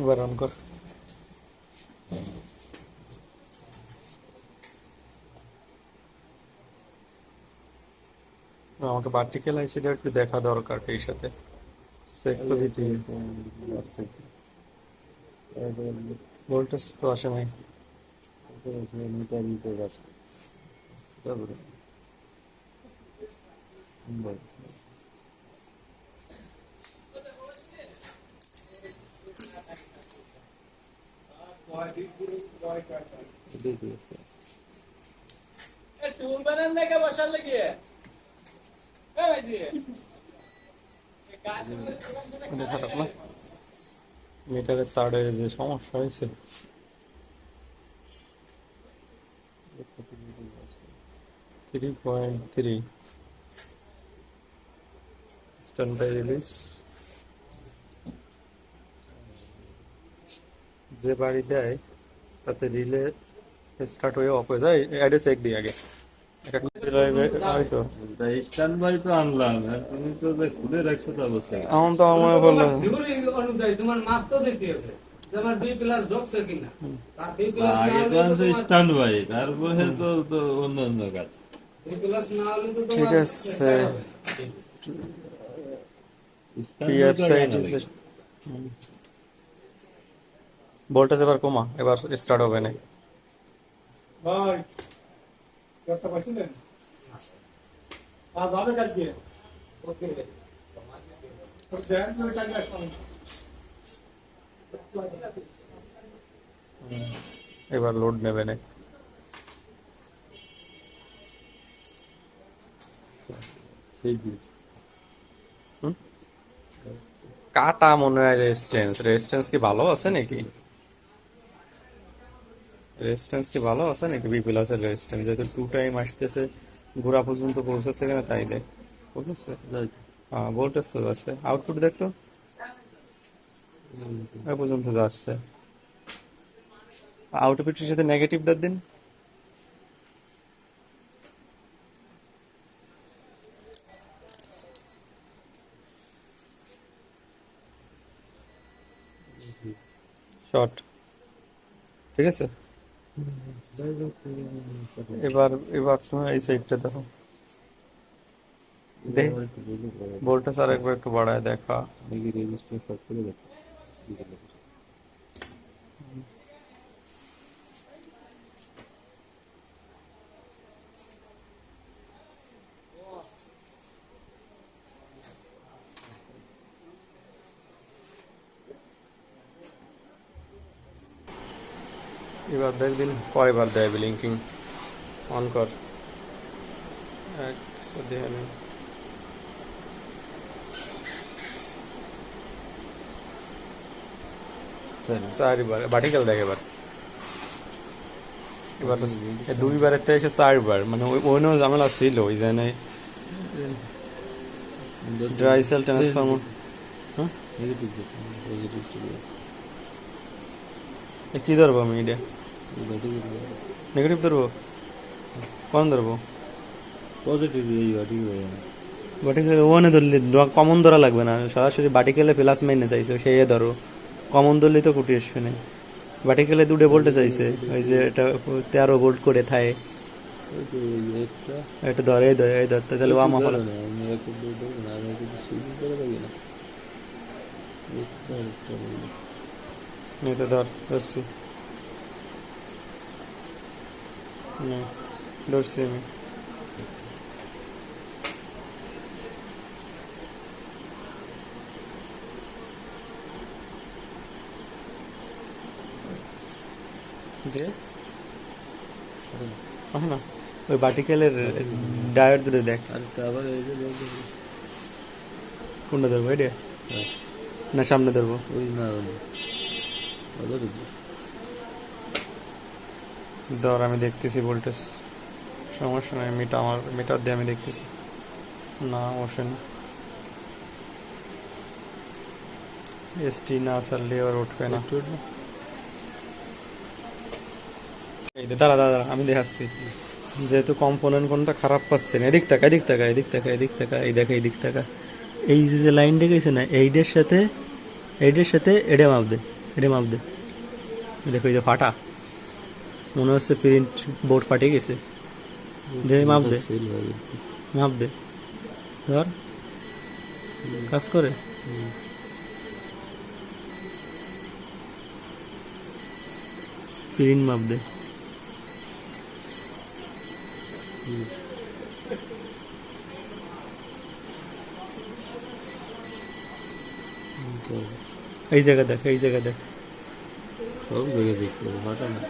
এবার অন আমাকে ভার্টিক্যাল আইসিটা একটু দেখা দরকার এই সাথে। চেক তো দিতে ভোল্টেজ তো আসে নাই। মিটার মিটার আছে যে সমস্যা হয়েছে। Three point three standby release যে বাড়ি দেয়, তাতে রিলে স্টার্ট হয়ে অফ হয়ে যায় অ্যাড্রেস এক দিই আগে। বাই তো আনলাম তুমি তো খুলে রাখছো তো আমার তো আমার বলল। অনুযায়ী তোমার তো দিতে হবে। ঠিক আছে। ভোল্টেজ এবার কমা এবার স্টার্ট হবে না ভাই আজ হবে কালকে? এবার লোড নেবে না। কাটা মনে হয় রেজিস্ট্যান্স রেজিস্ট্যান্স কি ভালো আছে নাকি? রেজিস্ট্যান্স কি ভালো আছে নাকি? বি প্লাসের রেজিস্ট্যান্স যেহেতু টু টাইম আসতেছে। ঘোরা পর্যন্ত পৌঁছাচ্ছে কেন তাই দেখ। পৌঁছাচ্ছে. হ্যাঁ ভোল্টেজ তো আছে। আউটপুট দেখতো ওই পর্যন্ত যাচ্ছে। আউটপুটের সাথে নেগেটিভ দাঁত দিন। শর্ট ঠিক আছে? এবার এবার তুমি এই সাইডটা দেখো দেখ ভোল্টেজ আর একবার একটু বাড়ায় দেখা দেখি রেজিস্টার সব করে দেখো এবার দেখদিন কয়বার দেয় ব্লিঙ্কিং অন কর। একশো দিয়ে নেই চারবার বাটিকাল দেখ এবার। এবার দুইবারের থেকে এসে চারবার মানে ওই ওইও ঝামেলা ছিল ওই জন্য ড্রাই সেল ট্রান্সফর্মার কি ধরবো আমি এটা? নেগেটিভ ধরবো? কোন ধরবো? পজিটিভ এই যাবে। বাটিকেলে ওখানে ধরলে কমন ধরা লাগবে না। সরাসরি বাটিকেলে প্লাস মাইনে চাইছে সেই ধরো। কমন ধরলেই তো কুটি আসবে না বাটিকেলে দুটো ভোল্টে চাইছে ওই যে এটা তেরো ভোল্ট করে থায়। এটা ধরে এই ধরে এই ধরতে তাহলে ও আমার ধরো না, আমি একটু দূর ধরবো না, আমি একটু সুইচিং করে থাকি না একটা একটা বলব। নিতে ধর ধরছি না, ধরছি আমি দিয়ে আহ না ওই বাটিকেলের ডায়োড দুটো দেখ আর আবার এই যে লোক কোনটা ধরবো এটা হ্যাঁ, না সামনে ধরবো ওই না ধর আমি দেখতেছি ভোল্টেজ। সমস্যা নাই মিটার আমার মিটার দিয়ে আমি দেখতেছি। না অবশ্যই না এসটি না সারলে আর উঠবে না। এই দাঁড়া দাঁড়া আমি দেখাচ্ছি। যেহেতু কম্পোনেন্ট কোনটা খারাপ পাচ্ছে না এদিক টাকা এদিক টাকা এদিক টাকা এদিক টাকা এই দেখা এদিক টাকা এই যে যে লাইনটা গেছে না এইটার সাথে এইটার সাথে এডে মাপ দে এডে মাপ দে। দেখো এই যে ফাটা। মনে হচ্ছে প্রিন্ট বোর্ড ফাটে গেছে। দে মাপ দে। মাপ দে। ধর। কাজ করে। প্রিন্ট মাপ দে। এই জায়গা দেখ এই জায়গা দেখ। সব জায়গায় দেখতে হবে না।